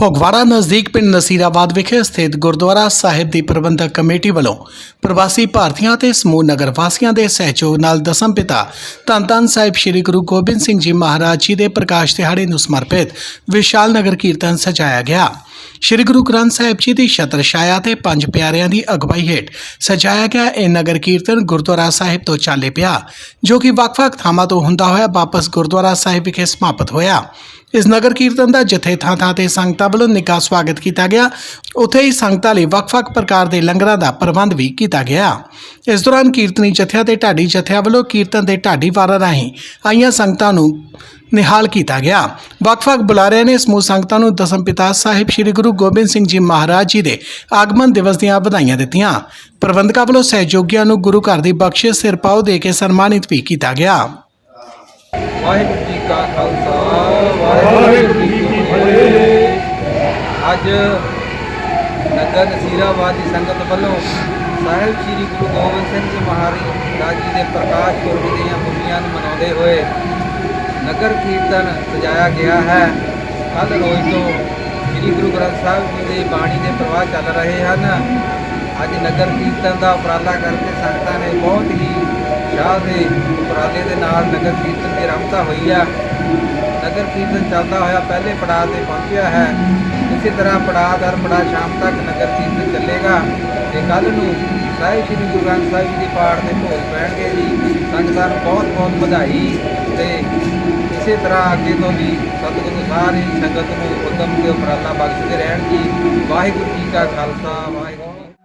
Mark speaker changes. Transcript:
Speaker 1: ਫਗਵਾੜਾ ਨਜ਼ਦੀਕ ਪਿੰਡ ਨਸੀਰਾਬਾਦ ਵਿਖੇ ਸਥਿਤ ਗੁਰਦੁਆਰਾ ਸਾਹਿਬ ਦੀ ਪ੍ਰਬੰਧਕ ਕਮੇਟੀ ਵੱਲੋਂ ਪ੍ਰਵਾਸੀ ਭਾਰਤੀਆਂ ਤੇ ਸਮੂਹ ਨਗਰ ਵਾਸੀਆਂ ਦੇ ਸਹਿਯੋਗ ਨਾਲ ਦਸਮ ਪਿਤਾ ਧੰਨ ਧੰਨ ਸਾਹਿਬ ਸ੍ਰੀ ਗੁਰੂ ਗੋਬਿੰਦ ਸਿੰਘ ਜੀ ਮਹਾਰਾਜ ਜੀ ਦੇ ਪ੍ਰਕਾਸ਼ ਦਿਹਾੜੇ ਨੂੰ ਸਮਰਪਿਤ ਵਿਸ਼ਾਲ ਨਗਰ ਕੀਰਤਨ ਸਜਾਇਆ ਗਿਆ। ਸ੍ਰੀ ਗੁਰੂ ਗ੍ਰੰਥ ਸਾਹਿਬ ਜੀ ਦੀ ਛਤਰ ਛਾਇਆ ਤੇ ਪੰਜ ਪਿਆਰਿਆਂ ਦੀ ਅਗਵਾਈ ਹੇਠ ਸਜਾਇਆ ਗਿਆ ਇਹ ਨਗਰ ਕੀਰਤਨ ਗੁਰਦੁਆਰਾ ਸਾਹਿਬ ਤੋਂ ਚਾਲੇ ਪਿਆ, ਜੋ ਕਿ ਵੱਖ-ਵੱਖ ਥਾਵਾਂ ਤੋਂ ਹੁੰਦਾ ਹੋਇਆ ਵਾਪਸ ਗੁਰਦੁਆਰਾ ਸਾਹਿਬ ਵਿਖੇ ਸਮਾਪਤ ਹੋਇਆ। ਇਸ ਨਗਰ ਕੀਰਤਨ ਦਾ ਜਿੱਥੇ ਥਾਂ ਥਾਂ ਤੇ ਸੰਗਤਾਂ ਵੱਲੋਂ ਨਿੱਘਾ ਸਵਾਗਤ ਕੀਤਾ ਗਿਆ। ਉੱਥੇ ਹੀ ਸੰਗਤਾਂ ਲਈ ਵੱਖ-ਵੱਖ ਪ੍ਰਕਾਰ ਦੇ ਲੰਗਰਾਂ ਦਾ ਪ੍ਰਬੰਧ ਵੀ ਕੀਤਾ ਗਿਆ। ਇਸ ਦੌਰਾਨ ਕੀਰਤਨੀ ਜਥਿਆਂ ਤੇ ਢਾਡੀ ਜਥਿਆਂ ਵੱਲੋਂ ਕੀਰਤਨ ਦੇ ਢਾਡੀ ਵਾਰਾਂ ਰਾਹੀਂ ਆਈਆਂ ਸੰਗਤਾਂ ਨੂੰ ਨਿਹਾਲ ਕੀਤਾ ਗਿਆ। ਵੱਖ-ਵੱਖ ਬੁਲਾਰਿਆਂ ਨੇ ਸਮੂਹ ਸੰਗਤਾਂ ਨੂੰ ਦਸਮ ਪਿਤਾ ਸਾਹਿਬ ਸ੍ਰੀ ਗੁਰੂ ਗੋਬਿੰਦ ਸਿੰਘ ਜੀ ਮਹਾਰਾਜ ਜੀ ਦੇ ਆਗਮਨ ਦਿਵਸ ਦੀਆਂ ਵਧਾਈਆਂ ਦਿੱਤੀਆਂ। ਪ੍ਰਬੰਧਕਾਂ ਵੱਲੋਂ ਸਹਿਯੋਗੀਆਂ ਨੂੰ ਗੁਰੂ ਘਰ ਦੀ ਬਖਸ਼ਿਸ਼, ਸਿਰਪਾਓ ਦੇ ਕੇ ਸਨਮਾਨਿਤ ਵੀ ਕੀਤਾ ਗਿਆ।
Speaker 2: ਵਾਹਿਗੁਰੂ ਜੀ ਕਾ ਖਾਲਸਾ ਵਾਹਿਗੁਰੂ ਜੀ ਕੀ ਫਤਿਹ। ਅੱਜ ਨਗਰ ਨਸੀਰਾਬਾਦ ਦੀ ਸੰਗਤ ਵੱਲੋਂ ਸਾਹਿਬ ਸ੍ਰੀ ਗੁਰੂ ਗੋਬਿੰਦ ਸਿੰਘ ਜੀ ਮਹਾਰਾਜ ਜੀ ਦੇ ਪ੍ਰਕਾਸ਼ ਪੁਰਬ ਦੀਆਂ ਖੁਸ਼ੀਆਂ ਨੂੰ ਮਨਾਉਂਦੇ ਹੋਏ ਨਗਰ ਕੀਰਤਨ ਸਜਾਇਆ ਗਿਆ ਹੈ। ਕੱਲ ਰੋਜ਼ ਤੋਂ ਸ੍ਰੀ ਗੁਰੂ ਗ੍ਰੰਥ ਸਾਹਿਬ ਜੀ ਦੇ ਬਾਣੀ ਦੇ ਪ੍ਰਵਾਹ ਚੱਲ ਰਹੇ ਹਨ। ਅੱਜ ਨਗਰ ਕੀਰਤਨ ਦਾ ਉਪਰਾਲਾ ਕਰਕੇ ਸੰਗਤਾਂ ਨੇ ਬਹੁਤ ਹੀ ਸ਼ਾਹ ਦੇ ਉਪਰਾਲੇ ਦੇ ਨਾਲ ਨਗਰ ਕੀਰਤਨ ਦੀ ਆਰੰਭਤਾ ਹੋਈ ਆ। ਨਗਰ ਕੀਰਤਨ ਚੱਲਦਾ ਹੋਇਆ ਪਹਿਲੇ ਪੜਾਅ ਤੇ ਪਹੁੰਚਿਆ ਹੈ। ਇਸੇ ਤਰ੍ਹਾਂ ਪੜਾਅ ਦਰ ਪੜਾਅ ਸ਼ਾਮ ਤੱਕ ਨਗਰ ਕੀਰਤਨ ਚੱਲੇਗਾ ਤੇ ਕੱਲ ਨੂੰ ਸਾਹਿਬ ਸ੍ਰੀ ਗੁਰੂ ਗ੍ਰੰਥ ਸਾਹਿਬ ਜੀ ਦੇ ਪਾਠ ਦੇ ਭੋਗ ਪੈਣਗੇ ਜੀ। ਸੰਗਤਾਂ ਨੂੰ ਬਹੁਤ ਬਹੁਤ ਵਧਾਈ ਤੇ ਇਸੇ ਤਰ੍ਹਾਂ ਅੱਗੇ ਤੋਂ ਵੀ ਸਤਿਗੁਰੂ ਸਾਰੀ ਸੰਗਤ ਨੂੰ ਉਦਮ ਤੇ ਉਪਰਾਲਾ ਬਖਸ਼ਦੇ ਰਹਿਣ ਜੀ। ਵਾਹਿਗੁਰੂ ਜੀ ਕਾ ਖਾਲਸਾ, ਵਾਹਿਗੁਰੂ